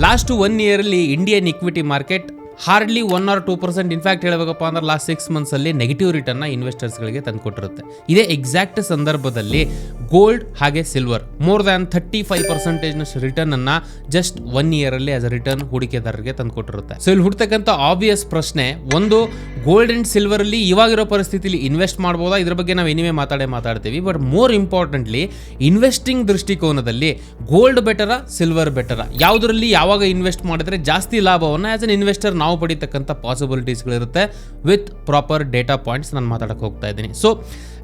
Last one ಇಯರಲ್ಲಿ Indian equity market hardly one or two percent in fact ಹೇಳಬೇಕಪ್ಪ ಅಂದ್ರೆ last six ಮಂತ್ಸಲ್ಲಿ negative ರಿಟರ್ನ್ನ ಇನ್ವೆಸ್ಟರ್ಸ್ಗಳಿಗೆ ತಂದುಕೊಟ್ಟಿರುತ್ತೆ ಇದೇ ಎಕ್ಸಾಕ್ಟ್ ಸಂದರ್ಭದಲ್ಲಿ ಗೋಲ್ಡ್ ಹಾಗೆ silver more than thirty five ಪರ್ಸೆಂಟೇಜ್ನಷ್ಟು ರಿಟರ್ನನ್ನು ಜಸ್ಟ್ ಒನ್ ಇಯರಲ್ಲಿ ಆಸ್ ಅ ರಿಟರ್ನ್ ಹೂಡಿಕೆದಾರರಿಗೆ ತಂದುಕೊಟ್ಟಿರುತ್ತೆ ಸೊ ಇಲ್ಲಿ ಹುಡ್ತಕ್ಕಂಥ ಆಬ್ವಿಯಸ್ ಪ್ರಶ್ನೆ, ಒಂದು ಗೋಲ್ಡ್ ಆ್ಯಂಡ್ ಸಿಲ್ವರಲ್ಲಿ ಇವಾಗಿರೋ ಪರಿಸ್ಥಿತಿಲಿ ಇನ್ವೆಸ್ಟ್ ಮಾಡ್ಬೋದಾ? ಇದ್ರ ಬಗ್ಗೆ ನಾವು ಇನಿಮೇ ಮಾತಾಡೇ ಮಾತಾಡ್ತೀವಿ. ಬಟ್ ಮೋರ್ ಇಂಪಾರ್ಟೆಂಟ್ಲಿ ಇನ್ವೆಸ್ಟಿಂಗ್ ದೃಷ್ಟಿಕೋನದಲ್ಲಿ ಗೋಲ್ಡ್ ಬೆಟರ ಸಿಲ್ವರ್ ಬೆಟರ ಯಾವುದರಲ್ಲಿ ಯಾವಾಗ ಇನ್ವೆಸ್ಟ್ ಮಾಡಿದ್ರೆ ಜಾಸ್ತಿ ಲಾಭವನ್ನು ಆಸ್ ಅನ್ ಇನ್ವೆಸ್ಟರ್ ನಾವು ಪಡಿತಕ್ಕಂಥ ಪಾಸಿಬಿಲಿಟೀಸ್ಗಳಿರುತ್ತೆ ವಿತ್ ಪ್ರಾಪರ್ ಡೇಟಾ ಪಾಯಿಂಟ್ಸ್ ನಾನು ಮಾತಾಡಕ್ಕೆ ಹೋಗ್ತಾ ಇದ್ದೀನಿ. ಸೊ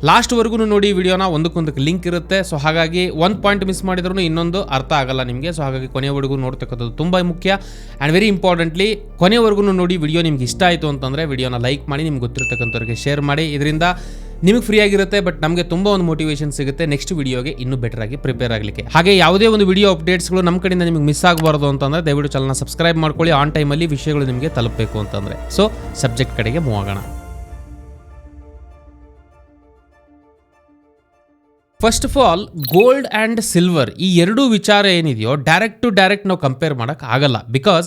ಲಾಸ್ಟ್ವರೆಗೂ ನೋಡಿ ವಿಡಿಯೋನ ಒಂದಕ್ಕೊಂದಕ್ಕೆ ಲಿಂಕ್ ಇರುತ್ತೆ. ಸೊ ಹಾಗಾಗಿ ಒಂದು ಪಾಯಿಂಟ್ ಮಿಸ್ ಮಾಡಿದ್ರೂ ಇನ್ನೊಂದು ಅರ್ಥ ಆಗಲ್ಲ ನಿಮಗೆ. ಸೊ ಹಾಗಾಗಿ ಕೊನೆಯವರೆಗೂ ನೋಡ್ತಕ್ಕಂಥದ್ದು ತುಂಬ ಮುಖ್ಯ. ಆ್ಯಂಡ್ ವೆರಿ ಇಂಪಾರ್ಟೆಂಟ್ಲಿ ಕೊನೆಯವರೆಗೂ ನೋಡಿ ವಿಡಿಯೋ ನಿಮ್ಗೆ ಇಷ್ಟ ಆಯಿತು ಅಂತಂದರೆ ವಿಡಿಯೋನ ಲೈಕ್ ಮಾಡಿ, ನಿಮ್ಗೆ ಗೊತ್ತಿರತಕ್ಕಂಥವ್ರಿಗೆ ಶೇರ್ ಮಾಡಿ. ಇದರಿಂದ ನಿಮಗೆ ಫ್ರೀ ಆಗಿರುತ್ತೆ ಬಟ್ ನಮಗೆ ತುಂಬ ಒಂದು ಮೋಟಿವೇಶನ್ ಸಿಗುತ್ತೆ. ನೆಕ್ಸ್ಟ್ ವಿಡಿಯೋಗೆ ಇನ್ನೂ ಬೆಟರ್ ಆಗಿ ಪ್ರಿಪೇರ್ ಆಗಲಿಕ್ಕೆ. ಹಾಗೆ ಯಾವುದೇ ಒಂದು ವಿಡಿಯೋ ಅಪ್ಡೇಟ್ಸ್ಗಳು ನಮ್ಮ ಕಡೆಯಿಂದ ನಿಮಗೆ ಮಿಸ್ ಆಗಬಾರ್ದು ಅಂತಂದರೆ ದಯವಿಟ್ಟು ಚಾನಲ್ನ ಸಬ್ಸ್ಕ್ರೈಬ್ ಮಾಡ್ಕೊಳ್ಳಿ. ಆನ್ ಟೈಮಲ್ಲಿ ವಿಷಯಗಳು ನಿಮಗೆ ತಲುಪಬೇಕು ಅಂತಂದರೆ. ಸೊ ಸಬ್ಜೆಕ್ಟ್ ಕಡೆಗೆ ಮೂವ್ ಆಗೋಣ. First of all gold and silver ಈ ಎರಡೂ ವಿಚಾರ ಏನಿದೆಯೋ ಡೈರೆಕ್ಟ್ ಟು ಡೈರೆಕ್ಟ್ ನಾವು ಕಂಪೇರ್ ಮಾಡೋಕ್ಕೆ ಆಗಲ್ಲ. ಬಿಕಾಸ್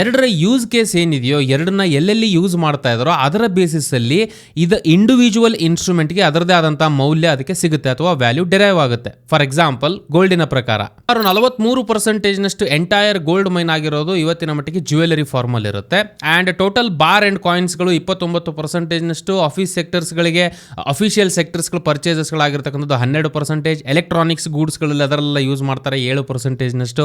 ಎರಡರ ಯೂಸ್ ಕೇಸ್ ಏನಿದೆಯೋ, ಎರಡನ್ನ ಎಲ್ಲೆಲ್ಲಿ ಯೂಸ್ ಮಾಡ್ತಾ ಇದ್ದಾರೋ ಅದರ ಬೇಸಿಸಲ್ಲಿ ಇದು ಇಂಡಿವಿಜುವಲ್ ಇನ್ಸ್ಟ್ರೂಮೆಂಟ್ಗೆ ಅದರದೇ ಆದಂಥ ಮೌಲ್ಯ ಅದಕ್ಕೆ ಸಿಗುತ್ತೆ ಅಥವಾ ವ್ಯಾಲ್ಯೂ ಡಿರೈವ್ ಆಗುತ್ತೆ. ಫಾರ್ ಎಕ್ಸಾಂಪಲ್ ಗೋಲ್ಡಿನ ಪ್ರಕಾರ. ಅವರು ನಲವತ್ತ್ಮೂರು ಪರ್ಸೆಂಟೇಜ್ನಷ್ಟು ಎಂಟೈರ್ ಗೋಲ್ಡ್ ಮೈನ್ ಆಗಿರೋದು ಇವತ್ತಿನ ಮಟ್ಟಿಗೆ ಜ್ಯುವೆಲರಿ ಫಾರ್ಮಲ್ ಇರುತ್ತೆ. ಆ್ಯಂಡ್ ಟೋಟಲ್ ಬಾರ್ ಆ್ಯಂಡ್ ಕಾಯಿನ್ಸ್ಗಳು ಇಪ್ಪತ್ತೊಂಬತ್ತು ಪರ್ಸೆಂಟೇಜ್ನಷ್ಟು ಆಫೀಸ್ ಸೆಕ್ಟರ್ಸ್ಗಳಿಗೆ ಅಫಿಷಿಯಲ್ ಸೆಕ್ಟರ್ಸ್ಗಳು ಪರ್ಚೇಸಸ್ಗಳಾಗಿರ್ತಕ್ಕಂಥದ್ದು ಹನ್ನೆರಡು ಪರ್ಸೆಂಟೇಜ್ ಎಲೆಕ್ಟ್ರಾನಿಕ್ಸ್ ಗೂಡ್ಸ್ಗಳಲ್ಲಿ ಅದರಲ್ಲೆಲ್ಲ ಯೂಸ್ ಮಾಡ್ತಾರೆ ಏಳು ಪರ್ಸೆಂಟೇಜ್ನಷ್ಟು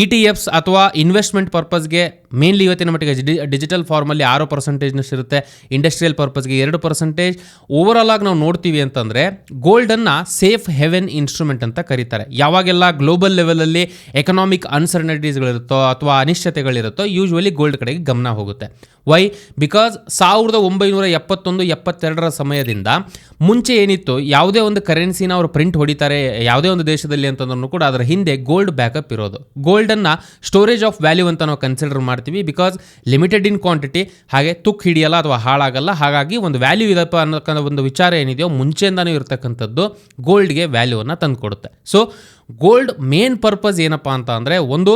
ಇ ಟಿ ಎಫ್ಸ್ ಅಥವಾ ಇನ್ವೆಸ್ಟ್ಮೆಂಟ್ ಪರ್ಪಸ್ಗೆ ಮೇನ್ಲಿ ಇವತ್ತಿನ ಮಟ್ಟಿಗೆ ಡಿಜಿಟಲ್ ಫಾರ್ಮಲ್ಲಿ ಆರು ಪರ್ಸೆಂಟೇಜ್ನಷ್ಟು ಇರುತ್ತೆ. ಇಂಡಸ್ಟ್ರಿಯಲ್ ಪರ್ಪಸ್ಗೆ ಎರಡು ಪರ್ಸೆಂಟೇಜ್ ಓವರ್ ಆಲ್ ಆಗಿ ನಾವು ನೋಡ್ತೀವಿ ಅಂತಂದರೆ ಗೋಲ್ಡನ್ನು ಸೇಫ್ ಹೆವೆನ್ ಇನ್ಸ್ಟ್ರೂಮೆಂಟ್ ಅಂತ ಕರೀತಾರೆ. ಯಾವಾಗೆಲ್ಲ ಗ್ಲೋಬಲ್ ಲೆವೆಲಲ್ಲಿ ಎಕನಾಮಿಕ್ ಅನ್ಸರ್ಟನಿಟೀಸ್ಗಳಿರುತ್ತೋ ಅಥವಾ ಅನಿಶ್ಚಿತೆಗಳಿರುತ್ತೋ ಯೂಶ್ವಲಿ ಗೋಲ್ಡ್ ಕಡೆಗೆ ಗಮನ ಹೋಗುತ್ತೆ. ವೈ ಬಿಕಾಸ್ ಸಾವಿರದ ಒಂಬೈನೂರ ಎಪ್ಪತ್ತೊಂದು, ಎಪ್ಪತ್ತೆರಡರ ಸಮಯದಿಂದ ಮುಂಚೆ ಏನಿತ್ತು, ಯಾವುದೇ ಒಂದು ಕರೆನ್ಸಿನ ಅವರು ಹೊಡಿತಾರೆ ಯಾವುದೇ ಒಂದು ದೇಶದಲ್ಲಿ ಅಂತಂದ್ರೂ ಕೂಡ ಅದರ ಹಿಂದೆ ಗೋಲ್ಡ್ ಬ್ಯಾಕಪ್ ಇರೋದು. ಗೋಲ್ಡನ್ನು ಸ್ಟೋರೇಜ್ ಆಫ್ ವ್ಯಾಲ್ಯೂ ಅಂತ ನಾವು ಕನ್ಸಿಡರ್ ಮಾಡ್ತೀವಿ ಬಿಕಾಸ್ ಲಿಮಿಟೆಡ್ ಇನ್ ಕ್ವಾಂಟಿಟಿ ಹಾಗೆ ತುಕ್ ಹಿಡಿಯಲ್ಲ ಅಥವಾ ಹಾಳಾಗಲ್ಲ. ಹಾಗಾಗಿ ಒಂದು ವ್ಯಾಲ್ಯೂ ಇದಪ್ಪ ಅನ್ನೋಕ್ಕಂಥ ಒಂದು ವಿಚಾರ ಏನಿದೆಯೋ ಮುಂಚೆಯಿಂದನೂ ಇರತಕ್ಕಂಥದ್ದು ಗೋಲ್ಡ್ಗೆ ವ್ಯಾಲ್ಯೂವನ್ನು ತಂದುಕೊಡುತ್ತೆ. ಸೊ ಗೋಲ್ಡ್ ಮೇನ್ ಪರ್ಪಸ್ ಏನಪ್ಪ ಅಂತ ಅಂದರೆ ಒಂದು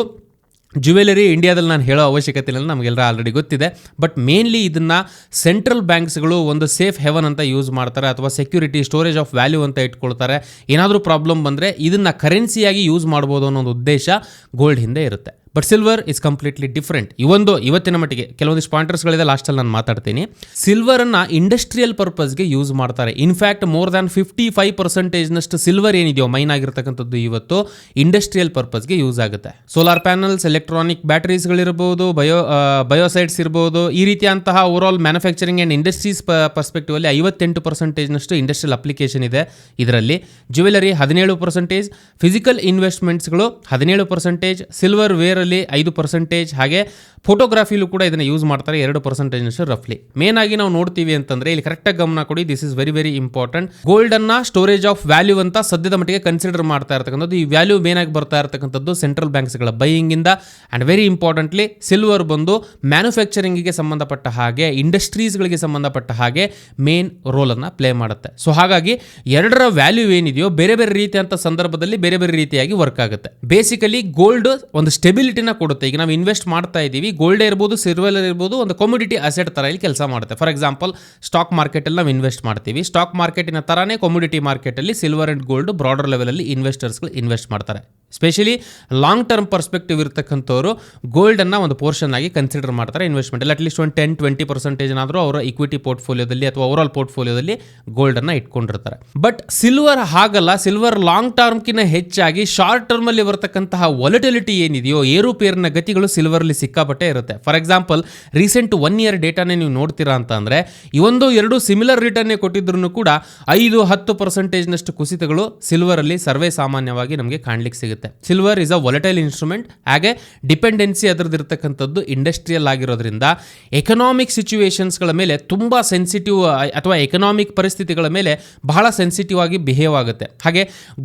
ಜ್ಯುವೆಲರಿ ಇಂಡಿಯಾದಲ್ಲಿ ನಾನು ಹೇಳೋ ಅವಶ್ಯಕತೆ ಇಲ್ಲ ನಮಗೆಲ್ಲ ಆಲ್ರೆಡಿ ಗೊತ್ತಿದೆ. ಬಟ್ ಮೇನ್ಲಿ ಇದನ್ನು ಸೆಂಟ್ರಲ್ ಬ್ಯಾಂಕ್ಸ್ಗಳು ಒಂದು ಸೇಫ್ ಹೆವನ್ ಅಂತ ಯೂಸ್ ಮಾಡ್ತಾರೆ ಅಥವಾ ಸೆಕ್ಯೂರಿಟಿ ಸ್ಟೋರೇಜ್ ಆಫ್ ವ್ಯಾಲ್ಯೂ ಅಂತ ಇಟ್ಕೊಳ್ತಾರೆ. ಏನಾದರೂ ಪ್ರಾಬ್ಲಮ್ ಬಂದರೆ ಇದನ್ನು ಕರೆನ್ಸಿಯಾಗಿ ಯೂಸ್ ಮಾಡ್ಬೋದು ಅನ್ನೋ ಒಂದು ಉದ್ದೇಶ ಗೋಲ್ಡ್ ಹಿಂದೆ ಇರುತ್ತೆ. But silver is completely different ಇವೊಂದು ಇವತ್ತಿನ ಮಟ್ಟಿಗೆ ಕೆಲವೊಂದಿಷ್ಟು ಪಾಯಿಂಟರ್ಸ್ಗಳಿದೆ ಲಾಸ್ಟಲ್ಲಿ ನಾನು ಮಾತಾಡ್ತೀನಿ. ಸಿಲ್ವರನ್ನು ಇಂಡಸ್ಟ್ರಿಯಲ್ ಪರ್ಪಸ್ಗೆ ಯೂಸ್ ಮಾಡ್ತಾರೆ. In fact more than fifty five ಪರ್ಸೆಂಟೇಜ್ನಷ್ಟು silver ಏನಿದೆಯೋ ಮೈನ್ ಆಗಿರ್ತಕ್ಕಂಥದ್ದು ಇವತ್ತು ಇಂಡಸ್ಟ್ರಿಯಲ್ ಪರ್ಪಸ್ಗೆ ಯೂಸ್ ಆಗುತ್ತೆ. ಸೋಲಾರ್ ಪ್ಯಾನಲ್ಸ್ ಎಲೆಕ್ಟ್ರಾನಿಕ್ ಬ್ಯಾಟರೀಸ್ಗಳಿರ್ಬೋದು ಬಯೋ ಬಯೋಸೈಡ್ಸ್ ಇರ್ಬೋದು, ಈ ರೀತಿಯಂತಹ over all manufacturing and industries ಪರ್ಸ್ಪೆಕ್ಟಿವಲ್ಲಿ ಐವತ್ತೆಂಟು ಪರ್ಸೆಂಟೇಜ್ನಷ್ಟು ಇಂಡಸ್ಟ್ರಿಯಲ್ ಅಪ್ಲಿಕೇಶನ್ ಇದೆ ಇದರಲ್ಲಿ. ಜ್ಯುವೆಲರಿ ಹದಿನೇಳು ಪರ್ಸೆಂಟೇಜ್ ಫಿಸಿಕಲ್ ಇನ್ವೆಸ್ಟ್ಮೆಂಟ್ಸ್ಗಳು ಹದಿನೇಳು ಪರ್ಸೆಂಟೇಜ್ ಸಿಲ್ವರ್ ವೇರಲ್ಲಿ ಐದು ಪರ್ಸೆಂಟೇಜ್ ಹಾಗೆ ಫೋಟೋಗ್ರಫಿಲೂ ಕೂಡ ಇದನ್ನು ಯೂಸ್ ಮಾಡ್ತಾರೆ ಎರಡು ಪರ್ಸೆಂಟೇಜ್ನಷ್ಟು ರಫ್ಲಿ ಮೇನ್ ಆಗಿ ನಾವು ನೋಡ್ತೀವಿ ಅಂತಂದ್ರೆ ಇಲ್ಲಿ ಕರೆಕ್ಟಾಗಿ ಗಮನ ಕೊಡಿ this is very very important gold ಅನ್ನ ಸ್ಟೋರೇಜ್ ಆಫ್ ವ್ಯಾಲ್ಯೂ ಅಂತ ಸದ್ಯದ ಮಟ್ಟಿಗೆ ಕನ್ಸಿಡರ್ ಮಾಡ್ತಾ ಇರ್ತಕ್ಕಂಥದ್ದು. ಈ ವ್ಯಾಲ್ಯೂ ಮೇನಾಗಿ ಬರ್ತಾ ಇರತಕ್ಕಂಥದ್ದು ಸೆಂಟ್ರಲ್ ಬ್ಯಾಂಕ್ಸ್ಗಳ ಬೈಯಿಂಗ್ ಇಂದ. ಅಂಡ್ ವೆರಿ ಇಂಪಾರ್ಟೆಂಟ್ಲಿ ಸಿಲ್ವರ್ ಬಂದು ಮ್ಯಾನುಫ್ಯಾಕ್ಚರಿಂಗಿಗೆ ಸಂಬಂಧಪಟ್ಟ ಹಾಗೆ ಇಂಡಸ್ಟ್ರೀಸ್ಗಳಿಗೆ ಸಂಬಂಧಪಟ್ಟ ಹಾಗೆ ಮೇನ್ ರೋಲನ್ನು ಪ್ಲೇ ಮಾಡುತ್ತೆ. ಸೊ ಹಾಗಾಗಿ ಎರಡರ ವ್ಯಾಲ್ಯೂ ಏನಿದೆಯೋ ಬೇರೆ ಬೇರೆ ರೀತಿಯಂಥ ಸಂದರ್ಭದಲ್ಲಿ ಬೇರೆ ಬೇರೆ ರೀತಿಯಾಗಿ ವರ್ಕ್ ಆಗುತ್ತೆ. ಬೇಸಿಕಲಿ ಗೋಲ್ಡ್ ಒಂದು ಸ್ಟೆಬಿಲಿಟಿನ ಕೊಡುತ್ತೆ. ಈಗ ನಾವು ಇನ್ವೆಸ್ಟ್ ಮಾಡ್ತಾ ಇದ್ದೀವಿ ಗೋಲ್ಡೇ ಇರ್ಬೋದು ಸಿಲ್ವರ್ ಇರ್ಬೋದು, ಒಂದು ಕಮ್ಯುಡಿಟಿ ಅಸೆಟ್ ಥರ ಇಲ್ಲಿ ಕೆಲಸ ಮಾಡುತ್ತೆ. ಫಾರ್ ಎಕ್ಸಾಂಪಲ್ ಸ್ಟಾಕ್ ಮಾರ್ಕೆಟಲ್ಲಿ ನಾವು ಇನ್ವೆಸ್ಟ್ ಮಾಡ್ತೀವಿ. ಸ್ಟಾಕ್ ಮಾರ್ಕೆಟಿನ ಥರನೇ ಕಮ್ಯುಡಿಟಿ ಮಾರ್ಕೆಟಲ್ಲಿ ಸಿಲ್ವರ್ ಆ್ಯಂಡ್ ಗೋಲ್ಡ್ ಬ್ರಾಡರ್ ಲೆವೆಲಲ್ಲಿ ಇನ್ವೆಸ್ಟರ್ಸ್ಗಳು ಇನ್ವೆಸ್ಟ್ ಮಾಡ್ತಾರೆ. ಸ್ಪೆಷಲಿ ಲಾಂಗ್ ಟರ್ಮ್ ಪರ್ಸ್ಪೆಕ್ಟಿವ್ ಇರ್ತಕ್ಕಂಥವ್ರು ಗೋಲ್ಡನ್ನು ಒಂದು ಪೋರ್ಷನ್ ಆಗಿ ಕನ್ಸಿಡರ್ ಮಾಡ್ತಾರೆ ಇನ್ವೆಸ್ಟ್ಮೆಂಟ್ ಅಟ್ಲೀಸ್ಟ್ ಒಂದು ಟೆನ್ ಟ್ವೆಂಟಿ ಪರ್ಸೆಂಟೇಜ್ನಾದರೂ ಅವರ ಇಕ್ವಿಟಿ ಪೋರ್ಟ್ಫೋಲಿಯೋದಲ್ಲಿ ಅಥವಾ ಓವರಾಲ್ ಪೋರ್ಟ್ಫೋಲಿಯೋದಲ್ಲಿ ಗೋಲ್ಡನ್ನು ಇಟ್ಕೊಂಡಿರ್ತಾರೆ. ಬಟ್ ಸಿಲ್ವರ್ ಹಾಗಲ್ಲ. ಸಿಲ್ವರ್ ಲಾಂಗ್ ಟರ್ಮ್ಕಿಂತ ಹೆಚ್ಚಾಗಿ ಶಾರ್ಟ್ ಟರ್ಮಲ್ಲಿ ಬರತಕ್ಕಂತಹ ಒಲಿಟಿಲಿಟಿ ಏನಿದೆಯೋ, ಏರುಪೇರಿನ ಗತಿಗಳು ಸಿಲ್ವರಲ್ಲಿ ಸಿಕ್ಕಾಪಟ್ಟೆ ಇರುತ್ತೆ. For example recent one year ಡೇಟಾನೇ ನೀವು ನೋಡ್ತೀರಾ ಅಂತ ಅಂದರೆ ಒಂದು ಎರಡು ಸಿಮಿಲರ್ ರಿಟರ್ನೇ ಕೊಟ್ಟಿದ್ರು ಕೂಡ ಐದು, ಹತ್ತು ಪರ್ಸೆಂಟೇಜ್ನಷ್ಟು ಕುಸಿತಗಳು ಸಿಲ್ವರಲ್ಲಿ ಸರ್ವೇ ಸಾಮಾನ್ಯವಾಗಿ ನಮಗೆ ಕಾಣ್ಲಿಕ್ಕೆ ಸಿಗುತ್ತೆ. Silver is a volatile instrument ಹಾಗೆ ಡಿಪೆಂಡೆನ್ಸಿ ಅದರದ್ದು ಇರ್ತಕ್ಕಂಥದ್ದು ಇಂಡಸ್ಟ್ರಿಯಲ್ ಆಗಿರೋದ್ರಿಂದ ಎಕನಾಮಿಕ್ ಸಿಚುವೇಶನ್ಸ್ಗಳ ಮೇಲೆ ತುಂಬ ಸೆನ್ಸಿಟಿವ್ ಅಥವಾ ಎಕನಾಮಿಕ್ ಪರಿಸ್ಥಿತಿಗಳ ಮೇಲೆ ಬಹಳ ಸೆನ್ಸಿಟಿವ್ ಆಗಿ ಬಿಹೇವ್ ಆಗುತ್ತೆ. ಹಾಗೆ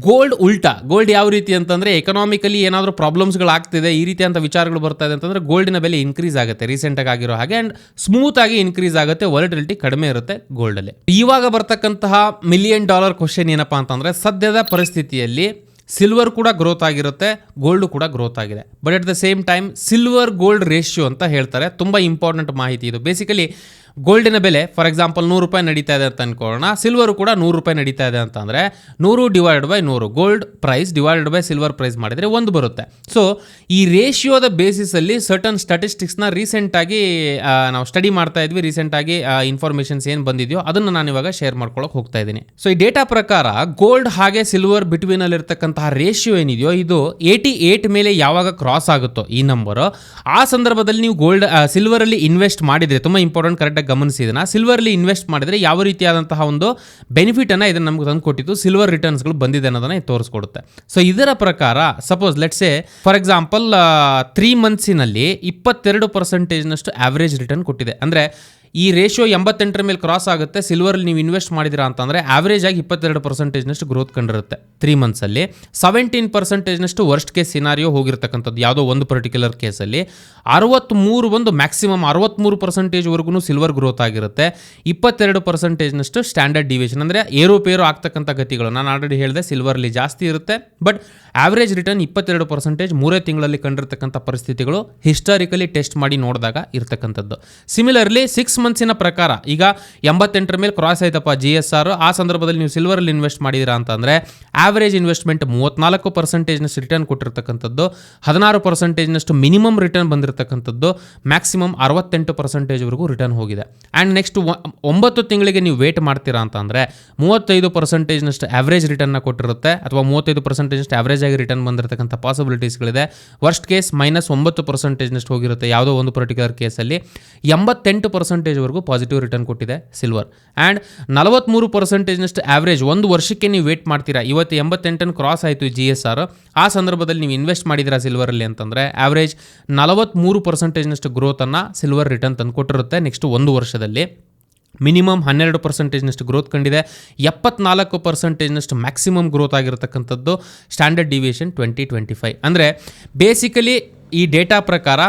ಗೋಲ್ಡ್ ಉಲ್ಟಾ ಗೋಲ್ಡ್ ಯಾವ ರೀತಿ ಅಂತಂದರೆ ಎಕನಾಮಿಕಲಿ ಏನಾದರೂ ಪ್ರಾಬ್ಲಮ್ಸ್ಗಳಾಗ್ತಿದೆ ಈ ರೀತಿಯಂಥ ವಿಚಾರಗಳು ಬರ್ತಾ ಇದೆ ಅಂತಂದರೆ ಗೋಲ್ಡಿನ ಬೆಲೆ ಇನ್ಕ್ರೀಸ್ ಆಗುತ್ತೆ. ರೀಸೆಂಟಾಗಿ ಆಗಿರೋ ಹಾಗೆ ಆ್ಯಂಡ್ ಸ್ಮೂತ್ ಆಗಿ ಇನ್ಕ್ರೀಸ್ ಆಗುತ್ತೆ. ವಾಲಿಟಿಲಿಟಿ ಕಡಿಮೆ ಇರುತ್ತೆ ಗೋಲ್ಡಲ್ಲಿ ಇವಾಗ ಬರ್ತಕ್ಕಂತಹ ಮಿಲಿಯನ್ ಡಾಲರ್ ಕ್ವಶನ್ ಏನಪ್ಪಾ ಅಂತಂದರೆ ಸದ್ಯದ ಪರಿಸ್ಥಿತಿಯಲ್ಲಿ ಸಿಲ್ವರ್ ಕೂಡ ಗ್ರೋತ್ ಆಗಿರುತ್ತೆ ಗೋಲ್ಡ್ ಕೂಡ ಗ್ರೋತ್ ಆಗಿದೆ. But at the same time silver gold ratio ಅಂತ ಹೇಳ್ತಾರೆ. ತುಂಬ ಇಂಪಾರ್ಟೆಂಟ್ ಮಾಹಿತಿ ಇದು. ಬೇಸಿಕಲಿ ಗೋಲ್ಡಿನ ಬೆಲೆ ಫಾರ್ ಎಕ್ಸಾಂಪಲ್ ನೂರು ರೂಪಾಯಿ ನಡೀತಾ ಇದೆ ಅಂತ ಅನ್ಕೊಳ್ಳೋಣ. ಸಿಲ್ವರ್ ಕೂಡ ನೂರು ರೂಪಾಯಿ ನಡೀತಾ ಇದೆ ಅಂತ ಅಂದರೆ ನೂರು ಡಿವೈಡ್ ಬೈ ನೂರು. Gold price divide by silver price ಮಾಡಿದರೆ ಒಂದು ಬರುತ್ತೆ. ಸೊ ಈ ರೇಷಿಯೋದ ಬೇಸಿಸಲ್ಲಿ ಸರ್ಟನ್ ಸ್ಟಾಟಿಸ್ಟಿಕ್ಸ್ನ ರೀಸೆಂಟಾಗಿ ನಾವು ಸ್ಟಡಿ ಮಾಡ್ತಾ ಇದ್ವಿ. ರೀಸೆಂಟಾಗಿ ಇನ್ಫಾರ್ಮೇಷನ್ಸ್ ಏನು ಬಂದಿದೆಯೋ ಅದನ್ನು ನಾನು ಇವಾಗ ಶೇರ್ ಮಾಡ್ಕೊಳ್ಳೋಕೆ ಹೋಗ್ತಾ ಇದ್ದೀನಿ. ಸೊ ಈ ಡೇಟಾ ಪ್ರಕಾರ ಗೋಲ್ಡ್ ಹಾಗೆ ಸಿಲ್ವರ್ ಬಿಟ್ವೀನಲ್ಲಿ ಇರ್ತಕ್ಕಂತಹ ರೇಷಿಯೋ ಏನಿದೆಯೋ, ಇದು ಏಯ್ಟಿ ಏಟ್ ಮೇಲೆ ಯಾವಾಗ ಕ್ರಾಸ್ ಆಗುತ್ತೋ ಈ ನಂಬರು ಆ ಸಂದರ್ಭದಲ್ಲಿ ನೀವು ಗೋಲ್ಡ್ ಸಿಲ್ವರಲ್ಲಿ ಇನ್ವೆಸ್ಟ್ ಮಾಡಿದರೆ, ತುಂಬ ಇಂಪಾರ್ಟೆಂಟ್ ಕರೆಕ್ಟಾಗಿ ಗಮನಿಸಿದನ ಸಿಲ್ವರ್ಲಿ ಇನ್ವೆಸ್ಟ್ ಮಾಡಿದರೆ ಯಾವ ರೀತಿಯಾದಂತಹ ಒಂದು ಬೆನಿಫಿಟನ್ನು ಇದನ್ನು ನಮ್ಗೆ ತಂದು ಕೊಟ್ಟಿತ್ತು ಸಿಲ್ವರ್ ರಿಟರ್ನ್ಸ್ಗಳು ಬಂದಿದೆ ಅನ್ನೋದನ್ನ ತೋರಿಸ್ಕೊಡುತ್ತೆ. ಸೊ ಇದರ ಪ್ರಕಾರ suppose let's say for example three ಮಂತ್ಸಿನಲ್ಲಿ ಇಪ್ಪತ್ತೆರಡು ಪರ್ಸೆಂಟೇಜ್ನಷ್ಟು ಆವರೇಜ್ ರಿಟರ್ನ್ ಕೊಟ್ಟಿದೆ. ಅಂದರೆ ಈ ರೇಷಿಯೋ ಎಂಬತ್ತೆಂಟರ ಮೇಲೆ ಕ್ರಾಸ್ ಆಗುತ್ತೆ ಸಿಲ್ವರಲ್ಲಿ ನೀವು ಇನ್ವೆಸ್ಟ್ ಮಾಡಿದಿರಾ ಅಂತಂದರೆ ಆವರೇಜ್ ಆಗಿ ಇಪ್ಪತ್ತೆರಡು ಪರ್ಸೆಂಟೇಜ್ನಷ್ಟು ಗ್ರೋತ್ ಕಂಡಿರುತ್ತೆ. ತ್ರೀ ಮಂತ್ಸಲ್ಲಿ ಸೆವೆಂಟೀನ್ ಪರ್ಸೆಂಟೇಜ್ನಷ್ಟು ವರ್ಸ್ಟ್ ಕೇಸ್ ಸಿನಾರಿಯೋ ಹೋಗಿರ್ತಕ್ಕಂಥದ್ದು ಯಾವುದೋ ಒಂದು ಪರ್ಟಿಕ್ಯುಲರ್ ಕೇಸಲ್ಲಿ ಅರವತ್ತ್ಮೂರು ಒಂದು ಮ್ಯಾಕ್ಸಿಮಮ್ ಅರವತ್ತ್ಮೂರು ಪರ್ಸೆಂಟೇಜ್ವರೆಗೂ ಸಿಲ್ವರ್ ಗ್ರೋತ್ ಆಗಿರುತ್ತೆ. ಇಪ್ಪತ್ತೆರಡು ಪರ್ಸೆಂಟೇಜ್ನಷ್ಟು ಸ್ಟ್ಯಾಂಡರ್ಡ್ ಡಿವಿಷನ್ ಅಂದರೆ ಏರುಪೇರು ಆಗ್ತಕ್ಕಂಥ ಗತಿಗಳು. ನಾನು ಆಲ್ರೆಡಿ ಹೇಳಿದೆ ಸಿಲ್ವರ್ಲಿ ಜಾಸ್ತಿ ಇರುತ್ತೆ. ಬಟ್ ಆವ್ರೇಜ್ ರಿಟರ್ನ್ ಇಪ್ಪತ್ತೆರಡು ಪರ್ಸೆಂಟೇಜ್ ಮೂರೇ ತಿಂಗಳಲ್ಲಿ ಕಂಡಿರ್ತಕ್ಕಂಥ ಪರಿಸ್ಥಿತಿಗಳು ಹಿಸ್ಟಾರಿಕಲಿ ಟೆಸ್ಟ್ ಮಾಡಿ ನೋಡಿದಾಗ ಇರತಕ್ಕಂಥದ್ದು. ಸಿಮಿಲರ್ಲಿ ಸಿಕ್ಸ್ ಮಂತ್ಸಿನ ಪ್ರಕಾರ ಈಗ ಎಂಬತ್ತೆಂಟರ ಮೇಲೆ ಕ್ರಾಸ್ ಆಯ್ತಪ್ಪ ಜಿ ಎಸ್ ಆರ್ ಆ ಸಂದರ್ಭದಲ್ಲಿ ನೀವು ಸಿಲ್ವರಲ್ಲಿ ಇನ್ವೆಸ್ಟ್ ಮಾಡಿದ್ದೀರಾ ಅಂತಂದರೆ ಆವರೇಜ್ ಇನ್ವೆಸ್ಟ್ಮೆಂಟ್ ಮೂವತ್ನಾಲ್ಕು ಪರ್ಸೆಂಟೇಜ್ನಷ್ಟು ರಿಟರ್ನ್ ಕೊಟ್ಟಿರ್ತಕ್ಕಂಥದ್ದು. ಹದಿನಾರು ಪರ್ಸೆಂಟೇಜ್ನಷ್ಟು ಮಿನಿಮಮ್ ರಿಟರ್ನ್ ಬಂದಿರತಕ್ಕಂಥದ್ದು. ಮ್ಯಾಕ್ಸಿಮಮ್ ಅರವತ್ತೆಂಟು ಪರ್ಸೆಂಟೇಜ್ವರೆಗೂ ರಿಟರ್ನ್ ಹೋಗಿದೆ. ಆ್ಯಂಡ್ ನೆಕ್ಸ್ಟ್ ಒಂಬತ್ತು ತಿಂಗಳಿಗೆ ನೀವು ವೇಟ್ ಮಾಡ್ತೀರಾ ಅಂತಂದರೆ ಮೂವತ್ತೈದು ಪರ್ಸೆಂಟೇಜ್ನಷ್ಟು ಆವ್ರೇಜ್ ರಿಟರ್ನ್ನ ಕೊಟ್ಟಿರುತ್ತೆ. ಅಥವಾ ಮೂವತ್ತೈದು ಪರ್ಸೆಂಟೇಜ್ನಷ್ಟು ಆವ್ರೇಜ್ ಆಗಿ ರಿಟರ್ನ್ ಬಂದಿರತಕ್ಕಂಥ ಪಾಸಿಬಿಲಿಟೀಸ್ಗಳಿದೆ ವರ್ಸ್ಟ್ ಕೇಸ್ ಮೈನಸ್ ಒಂಬತ್ತು ಪರ್ಸೆಂಟೇಜ್ನಷ್ಟು ಹೋಗಿರುತ್ತೆ ಯಾವುದೋ ಒಂದು ಪರ್ಟಿಕ್ಯುಲರ್ ಕೇಸಲ್ಲಿ ಎಂಬತ್ತೆಂಟು ಪರ್ಸೆಂಟೇಜ್ವರೆಗೂ ಪಾಸಿಟಿವ್ ರಿಟರ್ನ್ ಕೊಟ್ಟಿದೆ ಸಿಲ್ವರ್ ಆ್ಯಂಡ್ ನಲವತ್ತ್ಮೂರು ಪರ್ಸೆಂಟೇಜ್ನಷ್ಟು ಆವ್ರೇಜ್ ಒಂದು ವರ್ಷಕ್ಕೆ ನೀವು ವೇಟ್ ಮಾಡ್ತೀರಾ. ಇವತ್ತು ಎಂಬತ್ತೆಂಟನ್ನು ಕ್ರಾಸ್ ಆಯಿತು ಜಿ ಎಸ್ ಆರ್ ಆ ಸಂದರ್ಭದಲ್ಲಿ ನೀವು ಇನ್ವೆಸ್ಟ್ ಮಾಡಿದ್ದೀರಾ ಸಿಲ್ವರಲ್ಲಿ ಅಂತಂದರೆ ಆವ್ರೇಜ್ ನಲವತ್ತ್ಮೂರು ಪರ್ಸೆಂಟೇಜ್ನಷ್ಟು ಗ್ರೋತನ್ನು ಸಿಲ್ವರ್ ರಿಟರ್ನ್ ತಂದು ಕೊಟ್ಟಿರುತ್ತೆ ನೆಕ್ಸ್ಟ್ ಒಂದು ವರ್ಷದಲ್ಲಿ. ಮಿನಿಮಮ್ ಹನ್ನೆರಡು ಪರ್ಸೆಂಟೇಜ್ನಷ್ಟು ಗ್ರೋತ್ ಕಂಡಿದೆ. ಎಪ್ಪತ್ನಾಲ್ಕು ಪರ್ಸೆಂಟೇಜ್ನಷ್ಟು maximum growth ಆಗಿರತಕ್ಕಂಥದ್ದು standard deviation twenty twenty five ಅಂದರೆ ಬೇಸಿಕಲಿ ಈ ಡೇಟಾ ಪ್ರಕಾರ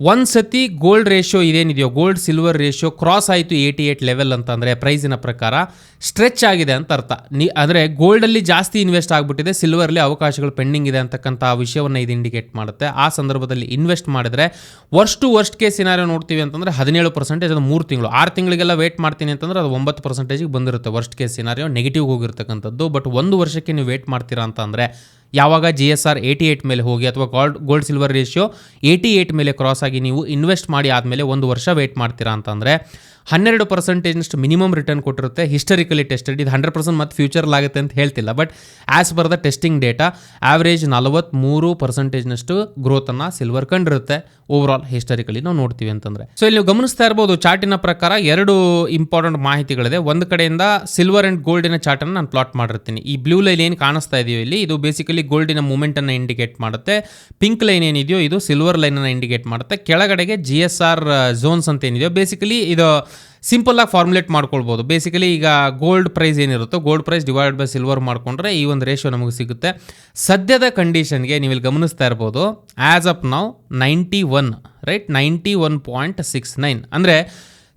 ಒಂದು ಸತಿ ಗೋಲ್ಡ್ ರೇಷಿಯೋ ಇದೇನಿದೆಯೋ ಗೋಲ್ಡ್ ಸಿಲ್ವರ್ ರೇಷಿಯೋ ಕ್ರಾಸ್ ಆಯಿತು ಏಯ್ಟಿ ಏಯ್ಟ್ ಲೆವೆಲ್ ಅಂತಂದರೆ ಪ್ರೈಸಿನ ಪ್ರಕಾರ ಸ್ಟ್ರೆಚ್ ಆಗಿದೆ ಅಂತ ಅರ್ಥ. ನೀ, ಅಂದರೆ ಗೋಲ್ಡಲ್ಲಿ ಜಾಸ್ತಿ ಇನ್ವೆಸ್ಟ್ ಆಗಿಬಿಟ್ಟಿದೆ ಸಿಲ್ವರಲ್ಲಿ ಅವಕಾಶಗಳು ಪೆಂಡಿಂಗ್ ಇದೆ ಅಂತಕ್ಕಂಥ ವಿಷಯವನ್ನು ಇದು ಇಂಡಿಕೇಟ್ ಮಾಡುತ್ತೆ. ಆ ಸಂದರ್ಭದಲ್ಲಿ ಇನ್ವೆಸ್ಟ್ ಮಾಡಿದರೆ ವರ್ಸ್ಟ್ ಟು ವರ್ಸ್ಟ್ ಕೇಸ್ ಏನಾರು ನೋಡ್ತೀವಿ ಅಂತಂದರೆ ಹದಿನೇಳು ಪರ್ಸೆಂಟೇಜ್ ಅದು ಮೂರು ತಿಂಗಳು. ಆರು ತಿಂಗಳಿಗೆಲ್ಲ ವೇಟ್ ಮಾಡ್ತೀನಿ ಅಂತಂದ್ರೆ ಅದು ಒಂಬತ್ತು ಪರ್ಸೆಂಟೇಜಿಗೆ ಬಂದಿರುತ್ತೆ ವರ್ಸ್ಟ್ ಕೇಸ್ ಸಿನಾರಿಯೋ ನೆಗೆಟಿವ್ ಹೋಗಿರ್ತಕ್ಕಂಥದ್ದು. ಬಟ್ ಒಂದು ವರ್ಷಕ್ಕೆ ನೀವು ವೇಟ್ ಮಾಡ್ತೀರಾ ಅಂತ ಅಂದರೆ ಯಾವಾಗ G S R eighty eight ಮೇಲೆ ಹೋಗಿ ಅಥವಾ gold gold silver ratio eighty eight ಮೇಲೆ ಕ್ರಾಸ್ ಆಗಿ ನೀವು ಇನ್ವೆಸ್ಟ್ ಮಾಡಿ ಆದಮೇಲೆ ಒಂದು ವರ್ಷ ವೇಟ್ ಮಾಡ್ತೀರಾ ಅಂತಂದರೆ ಹನ್ನೆರಡು ಪರ್ಸೆಂಟೇಜ್ನಷ್ಟು ಮಿನಿಮಮ್ ರಿಟರ್ನ್ ಕೊಟ್ಟಿರುತ್ತೆ. ಹಿಸ್ಟರಿಕಲಿ ಟೆಸ್ಟೆಡ್ ಇದು ಹಂಡ್ರೆಡ್ ಪರ್ಸೆಂಟ್ ಮತ್ತು ಫ್ಯೂಚರ್ಲಾಗುತ್ತೆ ಅಂತ ಹೇಳ್ತಿಲ್ಲ. But as per the testing data average ನಲವತ್ತ್ಮೂರು ಪರ್ಸೆಂಟೇಜ್ನಷ್ಟು ಗ್ರೋತನ್ನು ಸಿಲ್ವರ್ ಕಂಡಿರುತ್ತೆ. ಓವರ್ ಆಲ್ ಹಿಸ್ಟರಿಕಲಿ ನಾವು ನೋಡ್ತೀವಿ ಅಂತಂದರೆ. ಸೊ ಇಲ್ಲಿ ನೀವು ಗಮನಿಸ್ತಾ ಇರ್ಬೋದು ಚಾರ್ಟಿನ ಪ್ರಕಾರ ಎರಡು ಇಂಪಾರ್ಟೆಂಟ್ ಮಾಹಿತಿಗಳಿದೆ. ಒಂದು ಕಡೆಯಿಂದ ಸಿಲ್ವರ್ ಆ್ಯಂಡ್ ಗೋಲ್ಡಿನ ಚಾರ್ಟನ್ನು ನಾನು ಪ್ಲಾಟ್ ಮಾಡಿರ್ತೀನಿ. ಈ ಬ್ಲೂ ಲೈನ್ ಏನು ಕಾಣಿಸ್ತಾ ಇದೆಯೋ ಇಲ್ಲಿ, ಇದು ಬೇಸಿಕಲಿ ಗೋಲ್ಡಿನ ಮೂಮೆಂಟನ್ನು ಇಂಡಿಕೇಟ್ ಮಾಡುತ್ತೆ. ಪಿಂಕ್ ಲೈನ್ ಏನಿದೆಯೋ ಇದು ಸಿಲ್ವರ್ ಲೈನನ್ನು ಇಂಡಿಕೇಟ್ ಮಾಡುತ್ತೆ. ಕೆಳಗಡೆಗೆ ಜಿ ಎಸ್ ಆರ್ ಝೋನ್ಸ್ ಅಂತ ಏನಿದೆಯೋ ಬೇಸಿಕಲಿ ಇದು ಸಿಂಪಲ್ ಆಗಿ ಫಾರ್ಮುಲೇಟ್ ಮಾಡ್ಕೊಳ್ಬೋದು. ಬೇಸಿಕಲಿ ಈಗ gold price ಏನಿರುತ್ತೋ gold price divide by silver ಮಾಡ್ಕೊಂಡ್ರೆ ಈ ಒಂದು ರೇಷಿಯೋ ನಮಗೆ ಸಿಗುತ್ತೆ. ಸದ್ಯದ ಕಂಡೀಷನ್ಗೆ ನೀವು ಗಮನಿಸ್ತಾ ಇರ್ಬೋದು ಆ್ಯಸ್ ಅಪ್ ನಾವು ninety one right ninety one point six nine ಅಂದರೆ